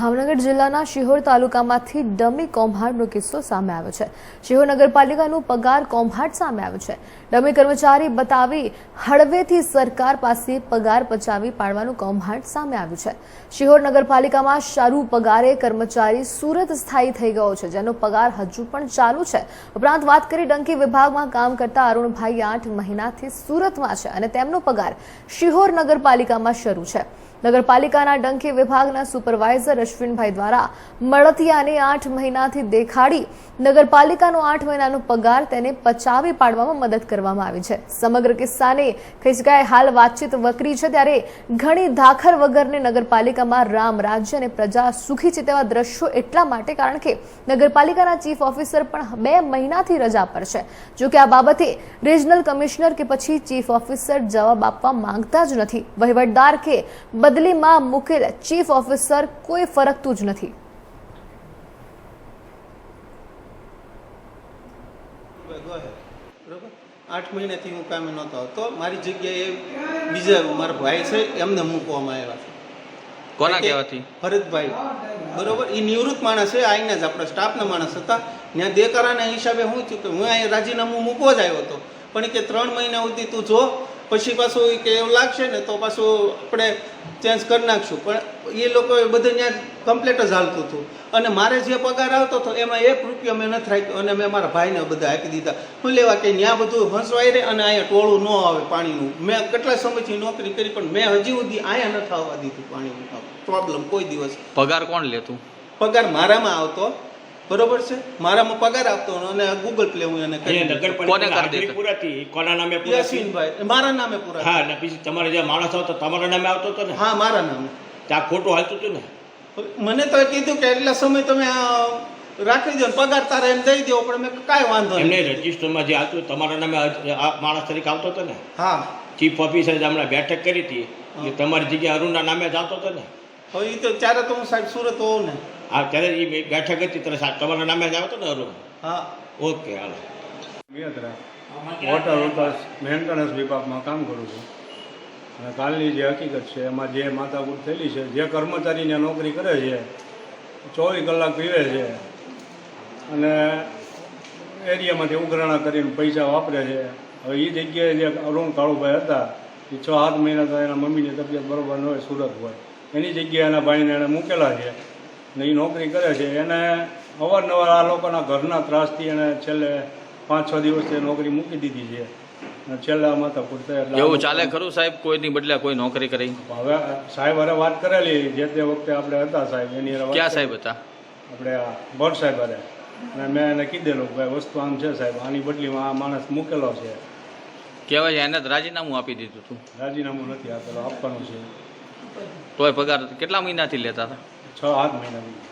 ભાવનગર જિલ્લાના શિહોર તાલુકામાંથી ડમી કૌભાંડનો કિસ્સો સામે આવ્યો છે. શિહોર નગરપાલિકાનું પગાર કૌભાંડ સામે આવ્યું છે. ડમી કર્મચારી બતાવી હળવેથી સરકાર પાસે પગાર પચાવી પાડવાનું કૌભાંડ સામે આવ્યું છે. શિહોર નગરપાલિકામાં શારૂ પગારે કર્મચારી સુરત સ્થાયી થઈ ગયો છે, જેનો પગાર હજુ પણ ચાલુ છે. ઉપરાંત વાત કરી ડંકી વિભાગમાં કામ કરતા અરુણભાઈ આઠ મહિનાથી સુરતમાં છે અને તેમનો પગાર શિહોર નગરપાલિકામાં શરૂ છે. નગરપાલિકાના ડંખી વિભાગના સુપરવાઇઝર અશ્વિનભાઈ દ્વારા મળતિયાને આઠ મહિનાથી દેખાડી નગરપાલિકાનો આઠ મહિનાનો પગાર તેને પચાવી પાડવામાં મદદ કરવામાં આવી છે. સમગ્ર કિસ્સાને કહી હાલ વાતચીત વકરી છે ત્યારે ઘણી ધાખર વગરની નગરપાલિકામાં રામ રાજ્ય અને પ્રજા સુખી છે તેવા દ્રશ્યો એટલા માટે કારણ કે નગરપાલિકાના ચીફ ઓફિસર પણ બે મહિનાથી રજા પર છે. જોકે આ બાબતે રિજનલ કમિશનર કે પછી ચીફ ઓફિસર જવાબ આપવા માંગતા જ નથી. વહીવટદાર કે બદલીમાં મૂકેલ ચીફ ઓફિસર કોઈ ફરકતું જ નથી. આઠ મહિનાથી હું કામે નહોતો આવતો. મારી જગ્યાએ બીજા મારા ભાઈ છે એમને મૂકવામાં આવ્યા છે. કોના કહેવાથી? ભરતભાઈ. બરોબર? એ નિવૃત્ત માણસ છે આઈને જ આપણા સ્ટાફના માણસ હતા. ત્યાં દેકારાના હિસાબે હું થયું કે હું અહીંયા રાજીનામું મૂકવા જ આવ્યો હતો. પણ કે ત્રણ મહિના સુધી તું જો પછી પાછું કે એવું લાગશે ને તો પાછું આપણે ચેન્જ કરી નાખશું. પણ એ લોકોએ બધે ત્યાં કમ્પ્લેટ જ હાલતું હતું. અને મારે જે પગાર આવતો હતો એમાં એક રૂપિયો મેં નથી રાખ્યો અને મેં મારા ભાઈને બધા આપી દીધા. હું લેવા કે ત્યાં બધું હંસવાઈ રહે અને અહીંયા ટોળું ન આવે પાણીનું. મેં કેટલા સમયથી નોકરી કરી પણ મેં હજી સુધી અહીંયા નથી આવવા દીધું પાણીનું. પ્રોબ્લેમ કોઈ દિવસ. પગાર કોણ લેતું? પગાર મારામાં આવતો. બરોબર છે? મારામાં પગાર આપતો અને ગૂગલ પ્લે હું એને કરી. કોને કરી દેતો? પૂરાતી કોના નામે યાસીનભાઈ મારા નામે પૂરા હા ને પછી તમારે જે માણસ આવતો તમારા નામે આવતો હતો ને? હા મારા નામે. ત્યાં ખોટું હાલતું હતું ને? મને તો કીધું કે એટલા સમય તમે રાખી દો ને પગાર તારે એમ દઈ દો પણ મેં કાંઈ વાંધો એમને નહીં. રજીસ્ટરમાં જે આવતું તમારા નામે આ માણસ તરીકે આવતો હતો ને? હા. ચીફ ઓફિસર હમણાં બેઠક કરી હતી તમારી જગ્યાએ અરુણના નામે જ આવતો હતો ને? હવે એ તો ત્યારે તો હું સાહેબ સુરત હોઉં ને. આ ત્યારે એ બેઠક હતી ત્યારે સાહેબ તમારા નામે જ આવતો ને અરુણ? હા. ઓકે હાલો. વોટર વર્કર્સ મેન્ટેનન્સ વિભાગમાં કામ કરું છું. અને કાલની જે હકીકત છે એમાં જે માથાકૂટ થયેલી છે જે કર્મચારીને નોકરી કરે છે ચોવીસ કલાક પીવે છે અને એરિયામાંથી ઉઘરાણા કરીને પૈસા વાપરે છે. હવે એ જગ્યાએ જે અરુણ કાળુભાઈ હતા એ છ સાત મહિના તો એના મમ્મીની તબિયત બરોબર ન હોય સુરત હોય. એની જગ્યાએ એના ભાઈને એણે મૂકેલા છે ને એ નોકરી કરે છે. એને અવારનવાર આ લોકોના ઘરના ત્રાસથી એણે છેલ્લે પાંચ છ દિવસથી નોકરી મૂકી દીધી છે. છેલ્લે માથા પૂરતા એટલે એવું ચાલે ખરું સાહેબ? કોઈની બદલે કોઈ નોકરી કરી? હવે સાહેબ હારે વાત કરેલી જે તે વખતે આપણે હતા સાહેબ એની ક્યાં સાહેબ હતા? આપણે ભટ્ટ સાહેબ હારે. અને મેં એને કીધેલું ભાઈ વસ્તુ આમ છે સાહેબ આની બદલીમાં આ માણસ મૂકેલો છે. કહેવાય એને રાજીનામું આપી દીધું હતું. રાજીનામું નથી આપેલો આપવાનું છે. તોય પગાર કેટલા મહિનાથી લેતા હતા? છ આઠ મહિનાથી.